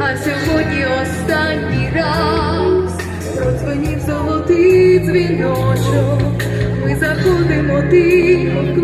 а сьогодні останній раз продзвонів золотий дзвіночок, ми заходимо тихо.